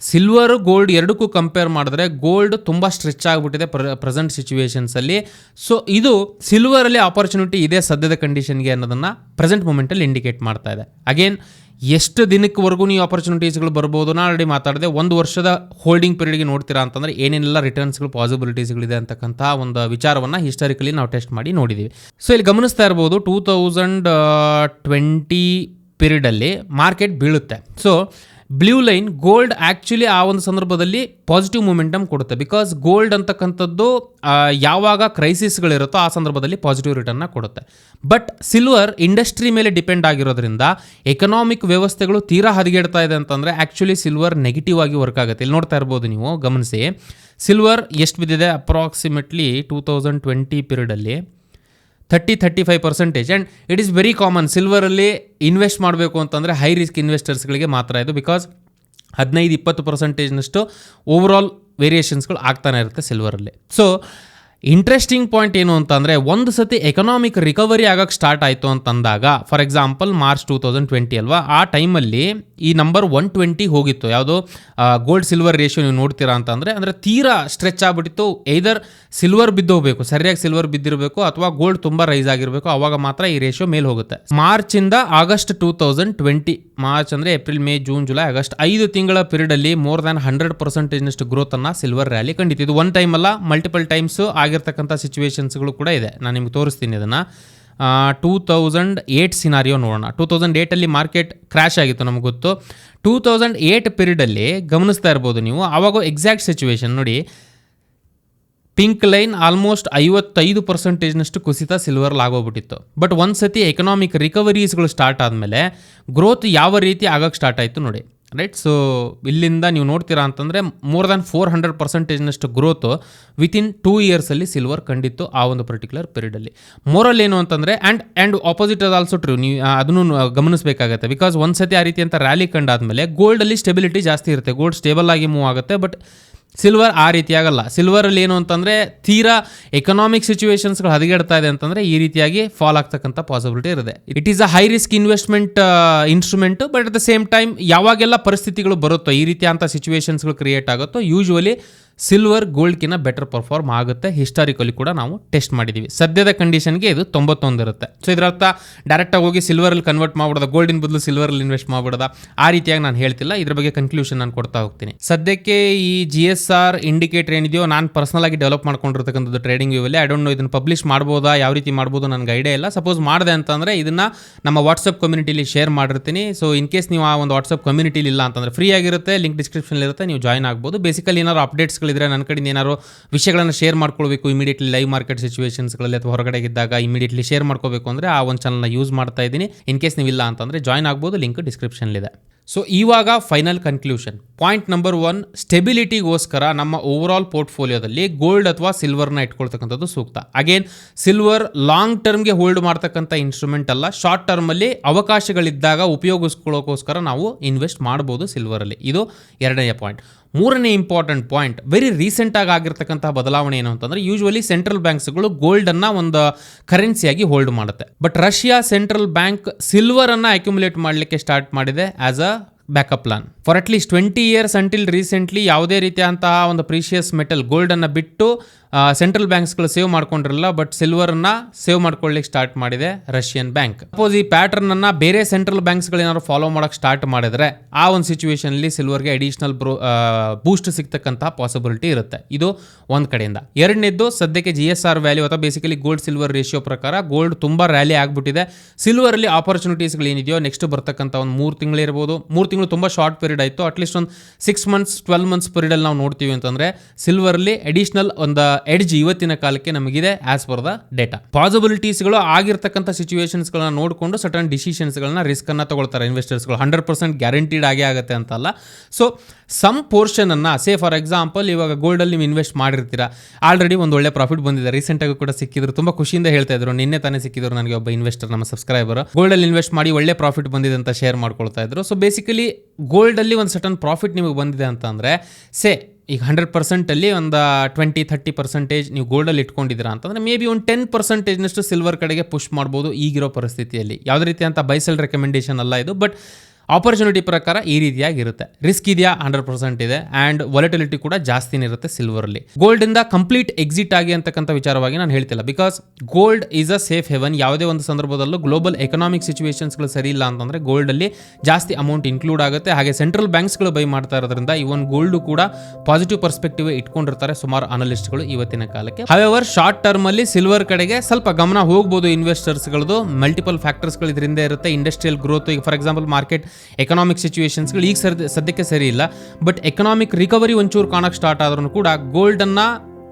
ಸಿಲ್ವರು ಗೋಲ್ಡ್ ಎರಡಕ್ಕೂ ಕಂಪೇರ್ ಮಾಡಿದ್ರೆ ಗೋಲ್ಡ್ ತುಂಬ ಸ್ಟ್ರೆಚ್ ಆಗಿಬಿಟ್ಟಿದೆ ಪ್ರ ಪ್ರೆಸೆಂಟ್ ಸಿಚುವೇಶನ್ಸಲ್ಲಿ ಸೊ ಇದು ಸಿಲ್ವರಲ್ಲಿ ಆಪರ್ಚುನಿಟಿ ಇದೆ ಸದ್ಯದ ಕಂಡೀಷನ್ಗೆ ಅನ್ನೋದನ್ನು ಪ್ರೆಸೆಂಟ್ ಮೂಮೆಂಟಲ್ಲಿ ಇಂಡಿಕೇಟ್ ಮಾಡ್ತಾ ಇದೆ. ಅಗೇನ್ ಎಷ್ಟು ದಿನಕ್ಕವರೆಗೂ ನೀವು ಆಪರ್ಚುನಿಟೀಸ್ಗಳು ಬರ್ಬೋದು ನಾನು ಆಲ್ರೆಡಿ ಮಾತಾಡಿದೆ, ಒಂದು ವರ್ಷದ ಹೋಲ್ಡಿಂಗ್ ಪೀರಿಯಡ್ಗೆ ನೋಡ್ತೀರಾ ಅಂತಂದರೆ ಏನೇನೆಲ್ಲ ರಿಟರ್ನ್ಸ್ಗಳು ಪಾಸಿಬಿಲಿಟೀಸ್ಗಳಿದೆ ಅಂತಕ್ಕಂಥ ಒಂದು ವಿಚಾರವನ್ನು ಹಿಸ್ಟಾರಿಕಲಿ ನಾವು ಟೆಸ್ಟ್ ಮಾಡಿ ನೋಡಿದ್ದೀವಿ ಸೊ ಇಲ್ಲಿ ಗಮನಿಸ್ತಾ ಇರ್ಬೋದು ಟೂ ತೌಸಂಡ್ ಟ್ವೆಂಟಿ ಪೀರಿಯಡಲ್ಲಿ ಮಾರ್ಕೆಟ್ ಬೀಳುತ್ತೆ. So blue line gold actually ಆ ಒಂದು ಸಂದರ್ಭದಲ್ಲಿ ಪಾಸಿಟಿವ್ ಮೂಮೆಂಟಮ್ ಕೊಡುತ್ತೆ. ಬಿಕಾಸ್ ಗೋಲ್ಡ್ ಅಂತಕ್ಕಂಥದ್ದು ಯಾವಾಗ ಕ್ರೈಸಿಸ್ಗಳಿರುತ್ತೋ ಆ ಸಂದರ್ಭದಲ್ಲಿ ಪಾಸಿಟಿವ್ ರಿಟರ್ನ್ನ ಕೊಡುತ್ತೆ. ಬಟ್ ಸಿಲ್ವರ್ ಇಂಡಸ್ಟ್ರಿ ಮೇಲೆ ಡಿಪೆಂಡ್ ಆಗಿರೋದ್ರಿಂದ ಎಕನಾಮಿಕ್ ವ್ಯವಸ್ಥೆಗಳು ತೀರಾ ಹದಗೆಡ್ತಾ ಇದೆ ಅಂತಂದರೆ ಆ್ಯಕ್ಚುಲಿ ಸಿಲ್ವರ್ ನೆಗೆಟಿವ್ ಆಗಿ ವರ್ಕ್ ಆಗುತ್ತೆ. ಇಲ್ಲಿ ನೋಡ್ತಾ ಇರ್ಬೋದು ನೀವು, ಗಮನಿಸಿ. ಸಿಲ್ವರ್ ಎಷ್ಟು ಬಿದ್ದಿದೆ? Approximately two thousand twenty ಪೀರಿಯಡಲ್ಲಿ thirty thirty five percentage and it is very common ಸಿಲ್ವರಲ್ಲಿ invest ಮಾಡಬೇಕು ಅಂತಂದರೆ ಹೈ ರಿಸ್ಕ್ ಇನ್ವೆಸ್ಟರ್ಸ್ಗಳಿಗೆ ಮಾತ್ರ ಇದು ಬಿಕಾಸ್ ಹದಿನೈದು, ಇಪ್ಪತ್ತು ಪರ್ಸೆಂಟೇಜ್ನಷ್ಟು ಓವರಾಲ್ ವೇರಿಯೇಷನ್ಸ್ಗಳು ಆಗ್ತಾನೆ ಇರುತ್ತೆ ಸಿಲ್ವರಲ್ಲಿ ಸೊ ಇಂಟ್ರೆಸ್ಟಿಂಗ್ ಪಾಯಿಂಟ್ ಏನು ಅಂತಂದರೆ, ಒಂದು ಸತಿ ಎಕನಾಮಿಕ್ ರಿಕವರಿ ಆಗೋಕ್ಕೆ ಸ್ಟಾರ್ಟ್ ಆಯಿತು ಅಂತಂದಾಗ for example March two thousand twenty ಅಲ್ವಾ, ಆ ಟೈಮಲ್ಲಿ ಈ ನಂಬರ್ ಒನ್ ಟ್ವೆಂಟಿ ಹೋಗಿತ್ತು. ಯಾವುದು? ಗೋಲ್ಡ್ ಸಿಲ್ವರ್ ರೇಷಿಯೋ ನೀವು ನೋಡ್ತೀರಾ ಅಂತಂದರೆ, ಅಂದರೆ ತೀರಾ ಸ್ಟ್ರೆಚ್ ಆಗಿಬಿಟ್ಟಿತ್ತು. ಐದರ್ ಸಿಲ್ವರ್ ಬಿದ್ದು ಹೋಗಬೇಕು, ಸರಿಯಾಗಿ ಸಿಲ್ವರ್ ಬಿದ್ದಿರಬೇಕು, ಅಥವಾ ಗೋಲ್ಡ್ ತುಂಬ ರೈಸ್ ಆಗಿರಬೇಕು, ಅವಾಗ ಮಾತ್ರ ಈ ರೇಷಿಯೋ ಮೇಲೆ ಹೋಗುತ್ತೆ. ಮಾರ್ಚಿಂದ August two thousand twenty March ಅಂದರೆ April May June July August ಐದು ತಿಂಗಳ ಪೀರಿಯಡಲ್ಲಿ ಮೋರ್ ದ್ಯಾನ್ ಹಂಡ್ರೆಡ್ ಪರ್ಸೆಂಟೇಜ್ನಷ್ಟು ಗ್ರೋತನ್ನು ಸಿಲ್ವರ್ ರ್ಯಾಲಿ ಕಂಡಿತ್ತು. ಇದು ಒನ್ ಟೈಮ್ ಅಲ್ಲ ಮಲ್ಟಿಪಲ್ ಟೈಮ್ಸು ಆಗಿರ್ತಕ್ಕಂಥ ಸಿಚುವೇಶನ್ಸ್ಗಳು ಕೂಡ ಇದೆ. ನಾನು ನಿಮ್ಗೆ ತೋರಿಸ್ತೀನಿ ಇದನ್ನು. ಟೂ ತೌಸಂಡ್ ಏಯ್ಟ್ ಸಿನಾರಿಯೋ ನೋಡೋಣ. ಟೂ ತೌಸಂಡ್ ಏಯ್ಟಲ್ಲಿ ಮಾರ್ಕೆಟ್ ಕ್ರ್ಯಾಶ್ ಆಗಿತ್ತು ನಮ್ಗೆ ಗೊತ್ತು. ಟೂ ತೌಸಂಡ್ ಏಯ್ಟ್ ಪೀರಿಯಡಲ್ಲಿ ಗಮನಿಸ್ತಾ ಇರ್ಬೋದು ನೀವು. ಆವಾಗ ಎಕ್ಸಾಕ್ಟ್ ಸಿಚುವೇಶನ್ ನೋಡಿ. ಪಿಂಕ್ ಲೈನ್ ಆಲ್ಮೋಸ್ಟ್ ಐವತ್ತೈದು ಪರ್ಸೆಂಟೇಜ್ನಷ್ಟು ಕುಸಿತ ಸಿಲ್ವರ್ ಆಗೋಗ್ಬಿಟ್ಟಿತ್ತು. ಬಟ್ ಒಂದು ಸತಿ ಎಕನಾಮಿಕ್ ರಿಕವರೀಸ್ಗಳು ಸ್ಟಾರ್ಟ್ ಆದಮೇಲೆ ಗ್ರೋತ್ ಯಾವ ರೀತಿ ಆಗೋಕ್ಕೆ ಸ್ಟಾರ್ಟ್ ಆಯಿತು ನೋಡಿ. ರೈಟ್ ಸೊ ಇಲ್ಲಿಂದ ನೀವು ನೋಡ್ತೀರಾ ಅಂತಂದರೆ ಮೋರ್ ದ್ಯಾನ್ ಫೋರ್ ಹಂಡ್ರೆಡ್ ಪರ್ಸೆಂಟೇಜ್ನಷ್ಟು ಗ್ರೋತು ವಿತಿನ್ ಟೂ ಇಯರ್ಸಲ್ಲಿ ಸಿಲ್ವರ್ ಕಂಡಿತ್ತು ಆ ಒಂದು ಪರ್ಟಿಕ್ಯುಲರ್ ಪೀರಿಯಡಲ್ಲಿ ಮೋರಲ್ ಏನು ಅಂತಂದರೆ ಆ್ಯಂಡ್ ಆ್ಯಂಡ್ ಆಪೋಸಿಟ್ ಅದು ಆಲ್ಸೋ ಟ್ರೂ ನೀವು ಅದನ್ನು ಗಮನಿಸಬೇಕಾಗತ್ತೆ. ಬಿಕಾಸ್ ಒಂದು ಸತಿ ಆ ರೀತಿ ಅಂತ ರ್ಯಾಲಿ ಕಂಡಾದ್ಮೇಲೆ ಗೋಲ್ಡಲ್ಲಿ ಸ್ಟೆಬಿಲಿಟಿ ಜಾಸ್ತಿ ಇರುತ್ತೆ. ಗೋಲ್ಡ್ ಸ್ಟೇಬಲ್ ಆಗಿ ಮೂವ್ ಆಗುತ್ತೆ ಬಟ್ ಸಿಲ್ವರ್ ಆ ರೀತಿ ಆಗಲ್ಲ ಸಿಲ್ವರಲ್ಲಿ ಏನು ಅಂತಂದರೆ ತೀರಾ ಎಕನಾಮಿಕ್ ಸಿಚುವೇಶನ್ಸ್ಗಳು ಹದಗೆಡ್ತಾ ಇದೆ ಅಂತಂದರೆ ಈ ರೀತಿಯಾಗಿ ಫಾಲ್ ಆಗ್ತಕ್ಕಂಥ ಪಾಸಿಬಿಲಿಟಿ ಇರುತ್ತೆ. It is a high risk investment instrument but at the same time ಯಾವಾಗೆಲ್ಲ ಪರಿಸ್ಥಿತಿಗಳು ಬರುತ್ತೋ, ಈ ರೀತಿಯಾದಂಥ ಅಂತ ಸಿಚುವೇಶನ್ಸ್ಗಳು ಕ್ರಿಯೇಟ್ ಆಗುತ್ತೋ ಯೂಶ್ವಲಿ ಸಿಲ್ವರ್ ಗೋಲ್ಡ್ಕಿನ್ನ ಬೆಟರ್ ಪರ್ಫಾರ್ಮ್ ಆಗುತ್ತೆ. ಹಿಸ್ಟಾರಿಕಲಿ ಕೂಡ ನಾವು ಟೆಸ್ಟ್ ಮಾಡಿದ್ದೀವಿ ಸದ್ಯದ ಕಂಡೀಷನ್ಗೆ ಇದು ತೊಂಬತ್ತೊಂದು ಇರುತ್ತೆ. ಸೊ ಇದರರ್ಥ ಡೈರೆಕ್ಟಾಗಿ ಹೋಗಿ ಸಿಲ್ವರಲ್ಲಿ ಕನ್ವರ್ಟ್ ಮಾಡ್ಬಿಡೋದ? ಗೋಲ್ಡಿನ ಬದಲು ಸಿಲ್ವರಲ್ಲಿ ಇನ್ವೆಸ್ಟ್ ಮಾಡ್ಬಿಡೋದ? ಆ ರೀತಿಯಾಗಿ ನಾನು ಹೇಳ್ತಿಲ್ಲ. ಇದ್ರ ಬಗ್ಗೆ ಕನ್ಕ್ಲೂಷನ್ ನಾನು ಕೊಡ್ತಾ ಹೋಗ್ತೀನಿ. ಸದ್ಯಕ್ಕೆ ಈ ಜಿ ಎಸ್ ಆರ್ ಇಂಡಿಕೇಟರ್ ಏನಿದೆಯೋ ನಾನು ಪರ್ಸನಲ್ ಆಗಿ ಡೆವಲಪ್ ಮಾಡ್ಕೊಂಡಿರ್ತಕ್ಕಂಥದ್ದು ಟ್ರೇಡಿಂಗ್ ವ್ಯೂವಲ್ಲಿ ಐ ಡೋಂಟ್ ನೋ ಇದನ್ನು ಪಬ್ಲಿಷ್ ಮಾಡ್ಬೋದಾ? ಯಾವ ರೀತಿ ಮಾಡ್ಬೋದು ನನಗೆ ಐಡಿಯಾ ಇಲ್ಲ. ಸಪೋಸ್ ಮಾಡಿದೆ ಅಂತಂದರೆ ಇದನ್ನು ನಮ್ಮ ವಾಟ್ಸಪ್ ಕಮ್ಯುನಿಟಿಲಿ ಶೇರ್ ಮಾಡಿರ್ತೀನಿ. ಸೊ ಇನ್ ಕೇಸ್ ನೀವು ಆ ಒಂದು ವಾಟ್ಸಪ್ ಕಮ್ಯುನಿಟಿಲಿ ಇಲ್ಲ ಅಂತಂದರೆ ಫ್ರೀ ಆಗಿರುತ್ತೆ. ಲಿಂಕ್ ಡಿಸ್ಕ್ರಿಪ್ಷನ್ ಇರುತ್ತೆ. ನೀವು ಜಾಯ್ನ್ ಆಗ್ಬೋದು. ಬೇಸಿಕಲಿ ಏನಾದ್ರು ಅಪ್ಡೇಟ್ಸ್ಗಳಿದ್ರೆ ನನ್ನ ಕಡೆಯಿಂದ ಏನಾದ್ರು ವಿಷಯಗಳನ್ನು ಶೇರ್ ಮಾಡ್ಕೊಳ್ಬೇಕು ಇಮಿಡಿಯೇಟ್ಲಿ ಲೈವ್ ಮಾರ್ಕೆಟ್ ಸಿಚುವೇಶನ್ಸ್ಗಳಲ್ಲಿ ಅಥವಾ ಹೊರಗಡೆ ಇದ್ದಾಗ ಇಮಿಡಿಯೇಟ್ಲಿ ಶೇರ್ ಮಾಡ್ಕೋಬೇಕು ಅಂದರೆ ಆ ಒಂದು ಚಾನಲ್ನ ಯೂಸ್ ಮಾಡ್ತಾ ಇದ್ದೀನಿ. ಇನ್ ಕೇಸ್ ನೀವು ಇಲ್ಲ ಅಂತಂದರೆ ಜಾಯ್ನ್ ಆಗ್ಬೋದು ಲಿಂಕ್ ಡಿಸ್ಕ್ರಿಪ್ಷನ್ಲಿದೆ ಸೊ ಇವಾಗ final conclusion point number one ಸ್ಟೆಬಿಲಿಟಿಗೋಸ್ಕರ ನಮ್ಮ ಓವರ್ ಆಲ್ ಪೋರ್ಟ್ಫೋಲಿಯೋದಲ್ಲಿ ಗೋಲ್ಡ್ ಅಥವಾ ಸಿಲ್ವರ್ನ ಇಟ್ಕೊಳ್ತಕ್ಕಂಥದ್ದು ಸೂಕ್ತ. ಅಗೇನ್ ಸಿಲ್ವರ್ ಲಾಂಗ್ ಟರ್ಮ್ಗೆ ಹೋಲ್ಡ್ ಮಾಡ್ತಕ್ಕಂಥ ಇನ್ಸ್ಟ್ರೂಮೆಂಟ್ ಅಲ್ಲ. ಶಾರ್ಟ್ ಟರ್ಮಲ್ಲಿ ಅವಕಾಶಗಳಿದ್ದಾಗ ಉಪಯೋಗಿಸ್ಕೊಳ್ಳೋಕ್ಕೋಸ್ಕರ ನಾವು ಇನ್ವೆಸ್ಟ್ ಮಾಡ್ಬೋದು ಸಿಲ್ವರಲ್ಲಿ ಇದು ಎರಡನೇ ಪಾಯಿಂಟ್ ಮೂರನೇ ಇಂಪಾರ್ಟೆಂಟ್ ಪಾಯಿಂಟ್ ವೆರಿ ರೀಸೆಂಟಾಗಿ ಆಗಿರ್ತಕ್ಕಂತಹ ಬದಲಾವಣೆ ಏನು ಅಂತಂದ್ರೆ ಯೂಶ್ವಲಿ ಸೆಂಟ್ರಲ್ ಬ್ಯಾಂಕ್ಸ್ಗಳು ಗೋಲ್ಡನ್ನು ಒಂದು ಕರೆನ್ಸಿಯಾಗಿ ಹೋಲ್ಡ್ ಮಾಡುತ್ತೆ. ಬಟ್ ರಷ್ಯಾ ಸೆಂಟ್ರಲ್ ಬ್ಯಾಂಕ್ ಸಿಲ್ವರನ್ನು ಅಕ್ಯುಮುಲೇಟ್ ಮಾಡಲಿಕ್ಕೆ ಸ್ಟಾರ್ಟ್ ಮಾಡಿದೆ as a backup plan for at least twenty years until recently ಯಾವುದೇ ರೀತಿಯಾದಂತಹ ಒಂದು ಪ್ರೀಶಿಯಸ್ ಮೆಟಲ್ ಗೋಲ್ಡನ್ನು ಬಿಟ್ಟು ಸೆಂಟ್ರಲ್ ಬ್ಯಾಂಕ್ಸ್ಗಳು ಸೇವ್ ಮಾಡ್ಕೊಂಡಿರಲ್ಲ ಬಟ್ ಸಿಲ್ವರ್ನ ಸೇವ್ ಮಾಡ್ಕೊಳ್ಳಿಕ್ಕೆ ಸ್ಟಾರ್ಟ್ ಮಾಡಿದೆ ರಷ್ಯನ್ ಬ್ಯಾಂಕ್ ಸಪೋಸ್ ಈ ಪ್ಯಾಟರ್ನ್ ಅನ್ನ ಬೇರೆ ಸೆಂಟ್ರಲ್ ಬ್ಯಾಂಕ್ಸ್ಗಳು ಏನಾದ್ರು ಫಾಲೋ ಮಾಡೋಕೆ ಸ್ಟಾರ್ಟ್ ಮಾಡಿದ್ರೆ, ಆ ಒಂದು ಸಿಚುವೇಶನ್ಲಿ ಸಿಲ್ವರ್ಗೆ ಅಡಿಷನಲ್ ಬ್ರೋ ಬೂಸ್ಟ್ ಸಿಗ್ತಕ್ಕಂಥ ಪಾಸಿಬಿಲಿಟಿ ಇರುತ್ತೆ. ಇದು ಒಂದು ಕಡೆಯಿಂದ. ಎರಡನೇದು ಸದ್ಯಕ್ಕೆ ಜಿ ಎಸ್ ಆರ್ ವ್ಯಾಲ್ಯೂ ಅಥವಾ ಬೇಸಿಕಲಿ ಗೋಲ್ಡ್ ಸಿಲ್ವರ್ ರೇಷಿಯೋ ಪ್ರಕಾರ ಗೋಲ್ಡ್ ತುಂಬ ರ್ಯಾಲಿ ಆಗಿಬಿಟ್ಟಿದೆ. ಸಿಲ್ವರಲ್ಲಿ ಆಪರ್ಚುನಿಟೀಸ್ಗಳು ಏನಿದೆಯೋ ನೆಕ್ಸ್ಟ್ ಬರ್ತಕ್ಕಂಥ ಒಂದು ಮೂರು ತಿಂಗಳಿರ್ಬೋದು ಮೂರು ತಿಂಗಳು ತುಂಬ ಶಾರ್ಟ್ ಪೀರಿಯಡ್ ಆಯಿತು. ಅಟ್ಲೀಸ್ಟ್ ಒಂದು ಸಿಕ್ಸ್ ಮಂತ್ಸ್ ಟ್ವೆಲ್ ಮಂತ್ಸ್ ಪೀರಿಯಡಲ್ಲಿ ನಾವು ನೋಡ್ತೀವಿ ಅಂತಂದರೆ ಸಿಲ್ವರ್ಲಿ ಅಡಿಷನಲ್ ಒಂದು ಎಡ್ಜ್ ಇವತ್ತಿನ ಕಾಲಕ್ಕೆ ನಮಗಿದೆ ಆಸ್ ಪರ್ ದ ಡೇಟಾ ಪಾಸಿಬಿಲಿಟೀಸ್ಗಳು ಆಗಿರ್ತಕ್ಕಂಥ ಸಿಚುವೇಶನ್ಸ್ಗಳನ್ನ ನೋಡಿಕೊಂಡು ಸಟನ್ ಡಿಸಿಷನ್ಸ್ಗಳನ್ನ ರಿಸ್ಕನ್ನು ತಗೊಳ್ತಾರೆ ಇನ್ವೆಸ್ಟರ್ಸ್ಗಳು ಹಂಡ್ರೆಡ್ ಪರ್ಸೆಂಟ್ ಗ್ಯಾರಂಟಿಡ್ ಆಗೇ ಆಗುತ್ತೆ ಅಂತಲ್ಲ ಸೊ ಸಮ್ ಪೋರ್ಷನನ್ನು ಸೇ ಫಾರ್ ಎಕ್ಸಾಂಪಲ್ ಇವಾಗ ಗೋಲ್ಡಲ್ಲಿ ನೀವು ಇನ್ವೆಸ್ಟ್ ಮಾಡಿರ್ತೀರ. ಆಲ್ರೆಡಿ ಒಂದು ಒಳ್ಳೆ ಪ್ರಾಫಿಟ್ ಬಂದಿದೆ. ರೀಸೆಂಟಾಗಿ ಕೂಡ ಸಿಕ್ಕಿದ್ರು. ತುಂಬ ಖುಷಿಯಿಂದ ಹೇಳ್ತಾ ಇದ್ರು. ನಿನ್ನೆ ತಾನೇ ಸಿಕ್ಕಿದ್ರು ನನಗೆ ಒಬ್ಬ ಇನ್ವೆಸ್ಟರ್ ನಮ್ಮ ಸಬ್ಸ್ಕ್ರೈಬರ್ ಗೋಲ್ಡಲ್ಲಿ ಇನ್ವೆಸ್ಟ್ ಮಾಡಿ ಒಳ್ಳೆ ಪ್ರಾಫಿಟ್ ಬಂದಿದೆ ಅಂತ ಶೇರ್ ಮಾಡ್ಕೊಳ್ತಾ ಇದ್ರು. ಸೊ ಬೇಸಿಕಲಿ ಗೋಲ್ಡಲ್ಲಿ ಒಂದು ಸಟನ್ ಪ್ರಾಫಿಟ್ ನಿಮಗೆ ಬಂದಿದೆ ಅಂತಂದರೆ ಸೇ ಈಗ ಹಂಡ್ರೆಡ್ ಪರ್ಸೆಂಟಲ್ಲಿ ಒಂದು ಟ್ವೆಂಟಿ ಥರ್ಟಿ ಪರ್ಸೆಂಟೇಜ್ ನೀವು ಗೋಲ್ಡಲ್ಲಿ ಇಟ್ಕೊಂಡಿದ್ದೀರಾ ಅಂತಂದರೆ ಮೇ ಬಿ ಒಂದು ಟೆನ್ ಪರ್ಸೆಂಟೇಜ್ನಷ್ಟು ಸಿಲ್ವರ್ ಕಡೆಗೆ ಪುಷ್ ಮಾಡ್ಬೋದು ಈಗಿರೋ ಪರಿಸ್ಥಿತಿಯಲ್ಲಿ. ಯಾವುದೇ ರೀತಿ ಅಂತ ಬೈಸಲ್ ರೆಕಮೆಂಡೇಷನ್ ಅಲ್ಲ ಇದು ಬಟ್ ಆಪರ್ಚುನಿಟಿ ಪ್ರಕಾರ ಈ ರೀತಿಯಾಗಿರುತ್ತೆ ರಿಸ್ಕ್ ಇದೆಯಾ? ಹಂಡ್ರೆಡ್ ಪರ್ಸೆಂಟ್ ಇದೆ. ಆ್ಯಂಡ್ ವಾಲಿಟಿಲಿಟಿ ಕೂಡ ಜಾಸ್ತಿನೇ ಇರುತ್ತೆ ಸಿಲ್ವರಲ್ಲಿ ಗೋಲ್ಡಿಂದ ಕಂಪ್ಲೀಟ್ ಎಕ್ಸಿಟ್ ಆಗಿ ಅಂತಕ್ಕಂಥ ವಿಚಾರವಾಗಿ ನಾನು ಹೇಳ್ತಿಲ್ಲ. Because gold is a safe haven ಯಾವುದೇ ಒಂದು ಸಂದರ್ಭದಲ್ಲೂ ಗ್ಲೋಬಲ್ ಎಕನಾಮಿಕ್ ಸಿಚುವೇಶನ್ಸ್ಗಳು ಸರಿ ಇಲ್ಲ ಅಂತಂದರೆ ಗೋಲ್ಡಲ್ಲಿ ಜಾಸ್ತಿ ಅಮೌಂಟ್ ಇನ್ಕ್ಲೂಡ್ ಆಗುತ್ತೆ. ಹಾಗೆ ಸೆಂಟ್ರಲ್ ಬ್ಯಾಂಕ್ಸ್ಗಳು ಬೈ ಮಾಡ್ತಾ ಇರೋದ್ರಿಂದ ಇವನ್ ಗೋಲ್ಡ್ ಕೂಡ ಪಾಸಿಟಿವ್ ಪರ್ಸ್ಪೆಕ್ಟಿವ್ ಇಟ್ಕೊಂಡಿರ್ತಾರೆ ಸುಮಾರು ಅನಲಿಸ್ಟ್ಗಳು ಇವತ್ತಿನ ಕಾಲಕ್ಕೆ. ಹವೆವರ್ ಶಾರ್ಟ್ ಟರ್ಮ್ ಅಲ್ಲಿ ಸಿಲ್ವರ್ ಕಡೆಗೆ ಸ್ವಲ್ಪ ಗಮನ ಹೋಗ್ಬೋದು ಇನ್ವೆಸ್ಟರ್ಸ್ಗಳದು ಮಲ್ಟಿಪಲ್ ಫ್ಯಾಕ್ಟರ್ಸ್ಗಳು ಇದರಿಂದ ಇರುತ್ತೆ. ಇಂಡಸ್ಟ್ರಿಯಲ್ ಗ್ರೋತ್ ಈಗ ಫಾರ್ ಎಕ್ಸಾಂಪಲ್ ಮಾರ್ಕೆಟ್ ಎಕನಾಮಿಕ್ ಸಿಚುವೇಶನ್ಸ್ಗಳು ಈಗ ಸರ್ ಸದ್ಯಕ್ಕೆ ಸರಿ ಇಲ್ಲ. ಬಟ್ ಎಕನಾಮಿಕ್ ರಿಕವರಿ ಒಂಚೂರು ಕಾಣಕ್ಕೆ ಸ್ಟಾರ್ಟ್ ಆದ್ರೂ ಕೂಡ ಗೋಲ್ಡನ್ನು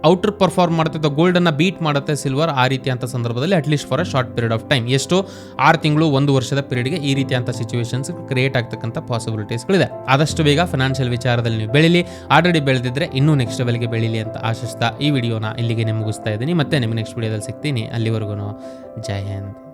ಔಟರ್ ಪರ್ಫಾರ್ಮ್ ಅಥವಾ ಗೋಲ್ಡನ್ನು ಬೀಟ್ ಮಾಡುತ್ತೆ ಸಿಲ್ವರ್ ಆ ರೀತಿ ಅಂತ ಸಂದರ್ಭದಲ್ಲಿ at least for a short period of time ಎಷ್ಟು? ಆರು ತಿಂಗಳು, ಒಂದು ವರ್ಷದ ಪೀರಿಯಡ್ಗೆ ಈ ರೀತಿ ಅಂತ ಸಿಚುವೇಶನ್ಸ್ ಕ್ರಿಯೇಟ್ ಆಗ್ತಕ್ಕಂಥ ಪಾಸಿಬಿಲಿಟೀಸ್ಗಳಿದೆ ಆದಷ್ಟು ಬೇಗ ಫೈನಾನ್ಷಿಯಲ್ ವಿಚಾರದಲ್ಲಿ ನೀವು ಬೆಳೀಲಿ. ಆಲ್ರೆಡಿ ಬೆಳೆದಿದ್ರೆ ಇನ್ನೂ ನೆಕ್ಸ್ಟ್ ಲೆವೆಲ್ಗೆ ಬೆಳೀಲಿ ಅಂತ ಆಶಿಸ್ತಾ ಈ ವಿಡಿಯೋನ ಇಲ್ಲಿಗೆ ಮುಗಿಸ್ತಾ ಇದ್ದೀನಿ. ಮತ್ತೆ ನಿಮ್ಮ ನೆಕ್ಸ್ಟ್ ವಿಡಿಯೋದಲ್ಲಿ ಸಿಗ್ತೀನಿ. ಅಲ್ಲಿವರೆಗೂ ಜೈ ಹಿಂದ್.